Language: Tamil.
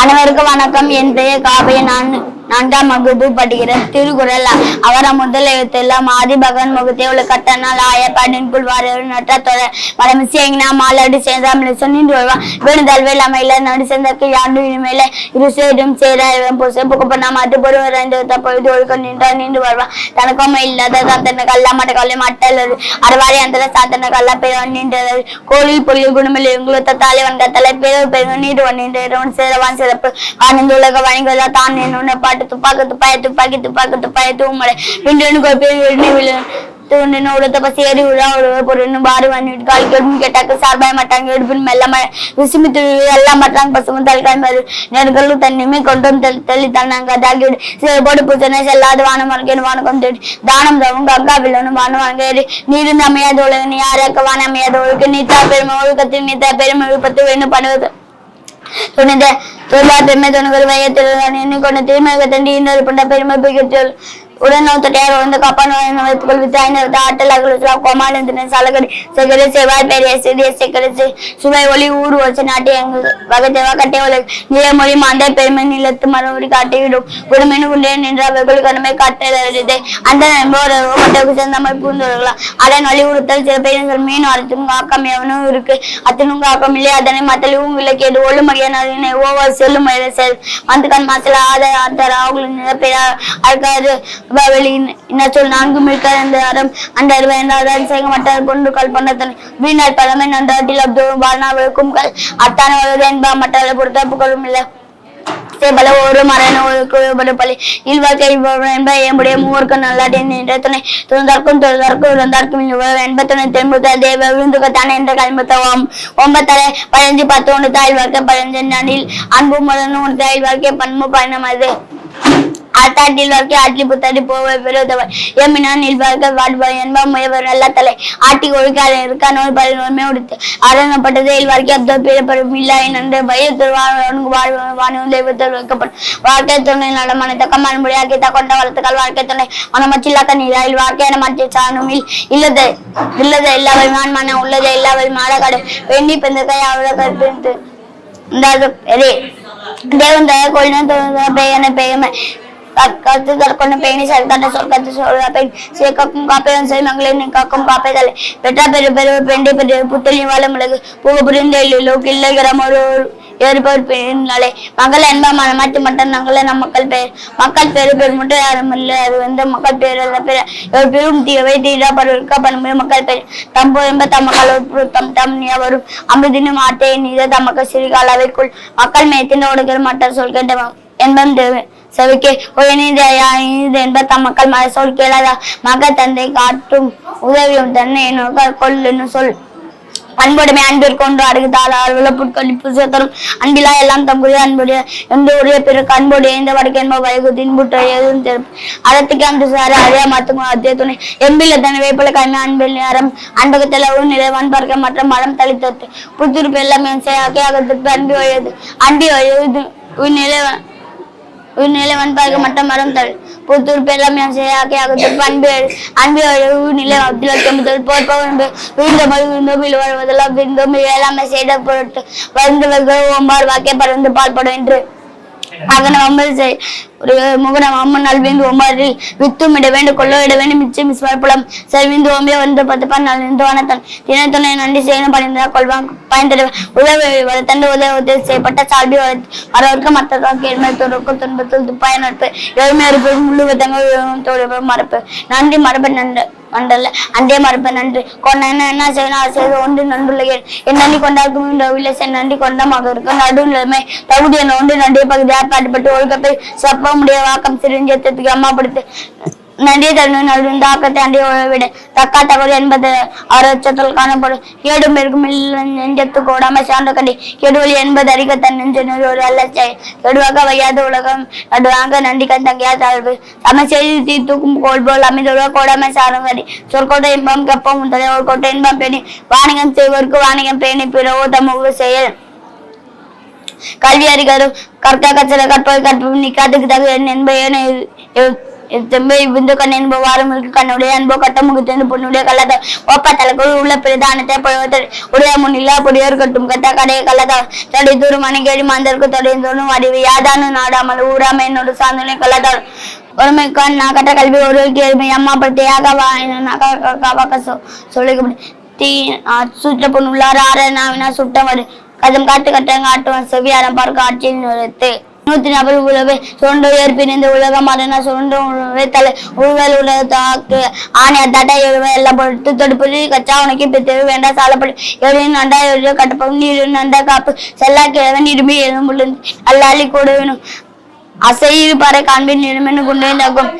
அனைவருக்கும் வணக்கம். என் பெயர் காவிய நான் நான்காம் வகுப்பு படிக்கிறேன் திருக்குறள்? அவர முதல் எழுத்தெல்லாம் ஆதிபகவன் முகத்தை உள்ள கட்டனால் ஆய படின்குள் வாரியர் நட்ட தொடர் மரமிசி எங்கினா மாலாடி சேர்ந்தாம் சொன்னின்று வருவான் வேணுதல் வேளாமையில நடு சேர்ந்தக்கு யாண்டு இனிமேல இரு சேரும் சேர பொசை. புக்கப்பண்ணா மாட்டு பொருள் ரெண்டு பொழுது ஒழுக்க நின்றா நின்று வருவான் தனக்கும் இல்லாத சாத்தன கல்லா மட்ட கல்லை மட்டல் அறுவாரி அந்த சாத்தன கல்லா பெயர் நின்றது கோழில் பொழில் குணமில் எங்குளத்த தலைவன் கத்தலை பெயர் பெயர் நீடுவன் நின்று சேரவான் சிறப்பு. ஆனந்த உலக வணிகதா தான் என்னுன்ன பாட்டு துப்பாக்கு துப்பாய துப்பாக்கி துப்பாக்கு துப்பாய தூமலை பின்றனு கோப்பை தூண்டின உடத்த பசி ஏறி விழா ஒருவர் பொருள்னு பாரு வாங்கிட்டு கால் கெடும் கேட்டாக்க சார்பாய மாட்டாங்க எடுப்புன்னு மெல்ல விசுமி துருவி எல்லாம் மாட்டாங்க பசுமும் தலைக்காய் மாதிரி நெருங்கலும் தண்ணியுமே கொண்டு வந்து தெளி தெளி தன்னாங்க தாக்கி சில போடு பூச்சனை செல்லாது வானம் வரைக்கும் வானகம் தேடி தானம் தவும் கங்கா வில்லனு வானம் வழங்கேறி நீருந்து அமையாத உலக நீ யாருக்கு வானம் அமையாத? ஒழுக்கு நீத்தா பெருமை ஒழுக்கத்தில் நீத்தா பெருமை விழுப்பத்து வேணும் பண்ணுவது துணித தொழிலா பெருமை துணுகள் வையத்தில் எண்ணிக்கொண்ட தீர்மக தண்டி இன்னொரு பண்ட பெருமை பிடித்தல் உடன் நோத்தட்டையார் வந்து கப்பான் வைத்துக்கொள். வித்தாயினர் ஆட்டல் அகலுலாம் கோமாளந்தின சலகடி செகரி செவ்வாய் பெரிய சிறிய செக்கரி சுவை ஒளி ஊர் வச்சு நாட்டி எங்கு வகை தேவா கட்டை உலக நிலமொழி மாந்தை பெருமை நிலத்து மறுபடி காட்டிவிடும் குடுமின் குண்டே நின்ற அவர்கள் கடமை காட்டுதை அந்த நண்பர்கள் கொட்டைக்கு சேர்ந்தாமல் பூந்தவர்களாம் அதன் வழி உறுத்தல் சில பேர் மீன் அறுத்தும் காக்கம் எவனும் இருக்கு. அத்தனும் காக்கம் இல்லை அதனை மத்தளவும் விளக்கேடு ஒழுமடியான ஓவர் செல்லும் செல். மந்துக்கண் மாசல ஆத அந்த அவங்களுக்கு நிலப்பெயர் அழுக்காது. வெளி நான்கு மிழ்க அந்த அறம் அந்த அறுவை என்றால் செய்ய மாட்டார் பொன்று கல் பண்ணத்தன். வீணார் பழமை நன்றாட்டில் அப்து வாழ்நா விளக்கும் கல். அத்தான வருவது என்பா மற்ற புகழும் இல்லை. சேபல ஒரு மரண ஒரு பலி இல்வாக்கை என்ப எம்புடைய மூவருக்கு நல்லாட்டின் என்ற துணை துறந்தார்க்கும் தொழுதற்கும் இருந்தார்க்கும் என்ப துணை தென்புத்த தேவ விருந்துக்கத்தானே என்ற கல்மத்தவம் ஒன்பத்தலை பதினஞ்சு பத்து ஒன்று தாய் வாழ்க்கை பதினஞ்சு நாளில் அன்பு முதல் ஒன்று தாய் வாழ்க்கை பண்பு பயணம் அது. ஆத்தாட்டி வாழ்க்கை ஆட்சி புத்தாட்டி போவை பெருதவர் எம்மினா நில்வார்கள் வாழ்வாய். என்பார் முயவர் நல்ல தலை. ஆட்டி ஒழுக்காத இருக்கா நோய் பல நோய்மே உடுத்து. அரங்கப்பட்டது இல்வாழ்க்கை அப்தோ பிறப்படும் இல்லை என்று பயத்தில் வாழ்வனுக்கு வாழ்வு வானும் தெய்வத்தில் வைக்கப்படும். வாழ்க்கை துணை நடமான தக்க மறுபடியாக்கி தக்கொண்ட வளர்த்துக்கள் வாழ்க்கை துணை. மனமச்சில்லாக்க நீராயில் வாழ்க்கை என மாற்றி சாணுமில் இல்லது. இல்லது இல்லாமல் நான் மன உள்ளது இல்லாமல் மாடக்காடு வெண்ணி பெந்த கை அவ்வளோ கற்பிந்து இந்த தேவன் தய கொள்ளின பெயனை பெயமை. கத்து தற்கொண்ட பேணி சரித்தாண்ட சொர்க்கத்து சொல்ற பெண் சேக்கும் காப்பையும் செய் மகளிர் காக்கும் காப்பைதலை பெற்றா பெரு பெரு பெண்டை பெரு புத்தலி வாழ மிளகு பூவ புரிந்தெழிலோ கிள்ளை ஒரு ஏறுபவர் பெண்ணாலே மகள் என்ப மனமாட்டி மட்டும் நாங்களே நம் மக்கள் பெயர் மக்கள் பேரு பேர் மட்டும் யாரும் இல்லை அது வந்து மக்கள் பேர் அல்ல பேர் ஒரு பெரும் தீவை தீரா பருவருக்கா பண்பு மக்கள் பெயர் தம்பு என்ப தம் மக்கள் ஒரு தம் தம் நீ வரும் அமிர்தினும் ஆட்டை நீத தமக்கு சிறுகால அவைக்குள் மக்கள் மேத்தின் ஒடுகிற மட்டர் சொல் கேட்ட என்பம் தேவை செவிக்கே உயர்நீதியா என்ப தம் மக்கள் மத சொல் கேளாதா? மக தந்தை காட்டும் உதவியும் தன்னை என்னோட கொல்லுன்னு சொல். அன்புடைமை அன்பிற்கு ஒன்று அடுக்குதாள். அலுவல புட்கொழிப்பு சேத்தரும் அன்பிலா எல்லாம் தங்குடைய அன்புடைய எந்த உரிய பிறகு அன்புடைய இந்த வடக்கு என்ப வயகு தின்புட்ட ஏதும் தெரிப்பு அறத்துக்கு அன்று சார அறியா மத்தும் அத்திய துணை. எம்பில தன வேப்பில கைமை அன்பில் நேரம் அன்பகத்தில் ஒரு நிலைவான் பார்க்க மற்றும் மரம் தளித்தொத்து புத்துருப்பு எல்லாமே செயற்கை அன்பி வயது. அன்பி வயது நிலைவன் நிலைவன் பார்க்க மட்டம் மரம் தள். புத்தூர் பெல்லாம் செய்யாக்கி அகத்தூர் பண்பு அன்பு நிலை அப்துல் தொம்புதல் போற்பவன் விழுந்தோம் இல் வாழ்வதெல்லாம் விருந்தமிழ் எல்லாமே செய்த பொருட்டு. வருந்தவர்கள் ஒம்பார் வாக்கே பறந்து பால்படும் என்று. அகன அம்மல் செய். ஒரு முகனம் அம்மன் அல்விந்து ஒம்பாரி வித்தும் இட வேண்டும் கொள்ள இட வேண்டும் மிச்சம் மிஸ்வார்புலம் செல்விந்து ஓம்பிய வந்து பத்து பான் தினத்துணை நன்றி செய்யணும் பணிந்தா கொள்வான். பயன்தரு உதவி வளர்த்தண்டு உதவி செய்யப்பட்ட சால்பி வரவருக்கு மற்ற கேள்மை துறக்கும் துன்பத்தில் துப்பாய நட்பு. எழுமை இருப்பு முழு விதங்கள் மறப்பு. நன்றி மரபு நன்றி. மண்டல அந்தே மறுப்ப நன்று. கொண்ட என்ன என்ன செய்யணும்? அது செய்து ஒன்று நன்றுள்ளேன். என் நன்றி கொண்டாருக்கும் இந்த வில்லை நன்றி கொண்டமாக இருக்கும் நடுநிலைமை என்ன ஒன்று நன்றிய பகுதி ஏற்பாடுபட்டு ஒழுக்கத்தை செப்ப முடிய வாக்கம் சிறிஞ்சத்துக்கு அம்மாப்படுத்து. நன்றி தருண தாக்கத்தை ஆக்கத்தை அண்டிய விட தக்கா தகவல் என்பது அறச்சத்தில் காணப்படும். ஏடும் இருக்கும் நெஞ்சத்து கூடாம சார்ந்த கண்டி. கெடுவழி என்பது அறிக தன் நெஞ்சு ஒரு அல்ல கெடுவாக வையாத உலகம். நடுவாங்க நன்றி கந்தங்கையா தாழ்வு. சம செய்தி தீ தூக்கும் கோல் போல் அமைந்துள்ள கோடாமை சாரும் கடி சொற்கோட்டை இன்பம் கப்பம் முந்தலை ஒரு கோட்டை இன்பம் பேணி. வாணிகம் செய்வோருக்கு வாணிகம் பேணி பிறவோ தமக்கு செயல். கல்வி அறிகரும் கற்க கச்சல கற்பது கற்பு நிக்காதுக்கு தகு என்பது எத்தம்பே விந்து கண்ணின் வாரமிற்கு கண்ணுடைய அன்போ கட்ட முகத்தின் பொண்ணுடைய கள்ளத ஒப்ப தலைக்குள் உள்ள பிரதானத்தை பழுவத்தல் உடைய முன்னில்லா பொடியோர் கட்டும் கட்ட கடைய கள்ளத தடை தூரம் மணிக்கேடி மாந்தருக்கு தொடை அறிவு யாதானு நாடாமல் ஊராமை என்னோட சாந்தனை கள்ளதால் ஒருமைக்கான் நான் கட்ட கல்வி ஒரு கேள்வி அம்மா பட்டியாக வாக்க சொல்லிக்க தீ சுற்ற பொண்ணு உள்ளார ஆற நாவினா சுட்டவர் கதம் காட்டு கட்டங்க ஆட்டுவன் செவியாரம் பார்க்க ஆட்சியின் நிறுத்து. நூத்தி நாற்பது உழவை சுரண்டு ஏற்பிரிந்த உலக மரண சுரண்ட உழவை தலை உழவல் உலக தாக்கு ஆணைய தட்டை எழுவை எல்லாம் பொறுத்து தொடுப்பது. கச்சா உனக்கு பித்தது வேண்டாம் சாலப்படி. எழுதி நண்டா எழுதிய கட்டப்படும் நீரு நண்டா காப்பு. செல்லா கிழவன் இரும்பி எழும்புள்ளது அல்லாளி கூட வேணும் அசையிரு காண்பின் நிலமென்னு கொண்டே தகும்